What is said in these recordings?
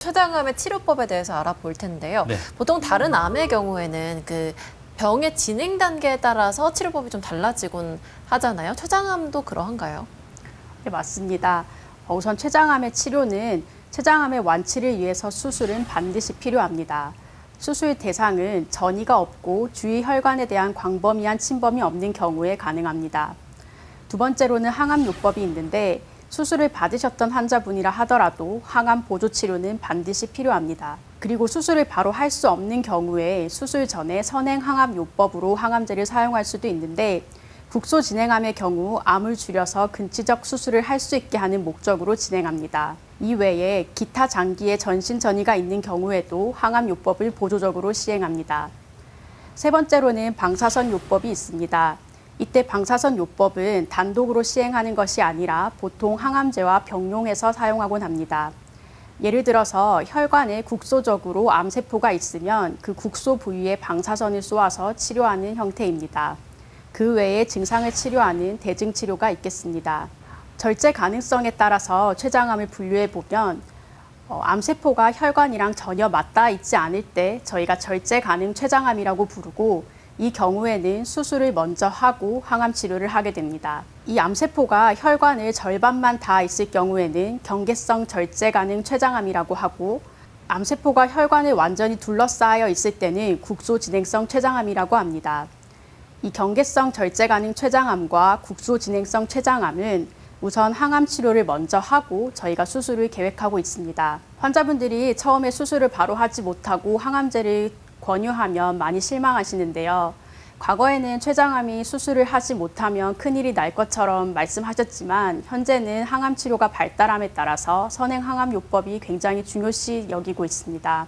췌장암의 치료법에 대해서 알아볼 텐데요. 네. 보통 다른 암의 경우에는 그 병의 진행 단계에 따라서 치료법이 좀 달라지곤 하잖아요. 췌장암도 그러한가요? 네, 맞습니다. 어, 우선 췌장암의 치료는 췌장암의 완치를 위해서 수술은 반드시 필요합니다. 수술 대상은 전이가 없고 주위 혈관에 대한 광범위한 침범이 없는 경우에 가능합니다. 두 번째로는 항암요법이 있는데 수술을 받으셨던 환자분이라 하더라도 항암 보조 치료는 반드시 필요합니다. 그리고 수술을 바로 할 수 없는 경우에 수술 전에 선행 항암 요법으로 항암제를 사용할 수도 있는데 국소 진행암의 경우 암을 줄여서 근치적 수술을 할 수 있게 하는 목적으로 진행합니다. 이외에 기타 장기의 전신 전이가 있는 경우에도 항암 요법을 보조적으로 시행합니다. 세 번째로는 방사선 요법이 있습니다. 이때 방사선 요법은 단독으로 시행하는 것이 아니라 보통 항암제와 병용해서 사용하곤 합니다. 예를 들어서 혈관에 국소적으로 암세포가 있으면 그 국소 부위에 방사선을 쏘아서 치료하는 형태입니다. 그 외에 증상을 치료하는 대증 치료가 있겠습니다. 절제 가능성에 따라서 췌장암을 분류해 보면 어, 암세포가 혈관이랑 전혀 맞닿아 있지 않을 때 저희가 절제 가능 췌장암이라고 부르고 이 경우에는 수술을 먼저 하고 항암 치료를 하게 됩니다. 이 암세포가 혈관을 절반만 닿아 있을 경우에는 경계성 절제 가능 췌장암이라고 하고 암세포가 혈관을 완전히 둘러싸여 있을 때는 국소 진행성 췌장암이라고 합니다. 이 경계성 절제 가능 췌장암과 국소 진행성 췌장암은 우선 항암 치료를 먼저 하고 저희가 수술을 계획하고 있습니다. 환자분들이 처음에 수술을 바로 하지 못하고 항암제를 권유하면 많이 실망하시는데요. 과거에는 췌장암이 수술을 하지 못하면 큰일이 날 것처럼 말씀하셨지만 현재는 항암 치료가 발달함에 따라서 선행 항암 요법이 굉장히 중요시 여기고 있습니다.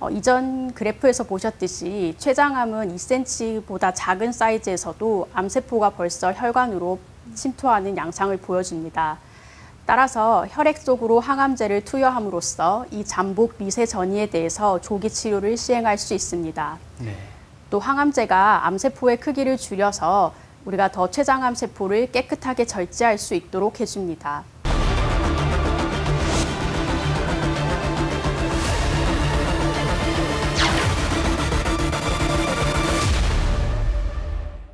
어, 이전 그래프에서 보셨듯이 췌장암은 2cm보다 작은 사이즈에서도 암세포가 벌써 혈관으로 침투하는 양상을 보여줍니다. 따라서 혈액 속으로 항암제를 투여함으로써 이 잠복 미세 전이에 대해서 조기 치료를 시행할 수 있습니다. 네. 또 항암제가 암세포의 크기를 줄여서 우리가 더 췌장암 세포를 깨끗하게 절제할 수 있도록 해줍니다.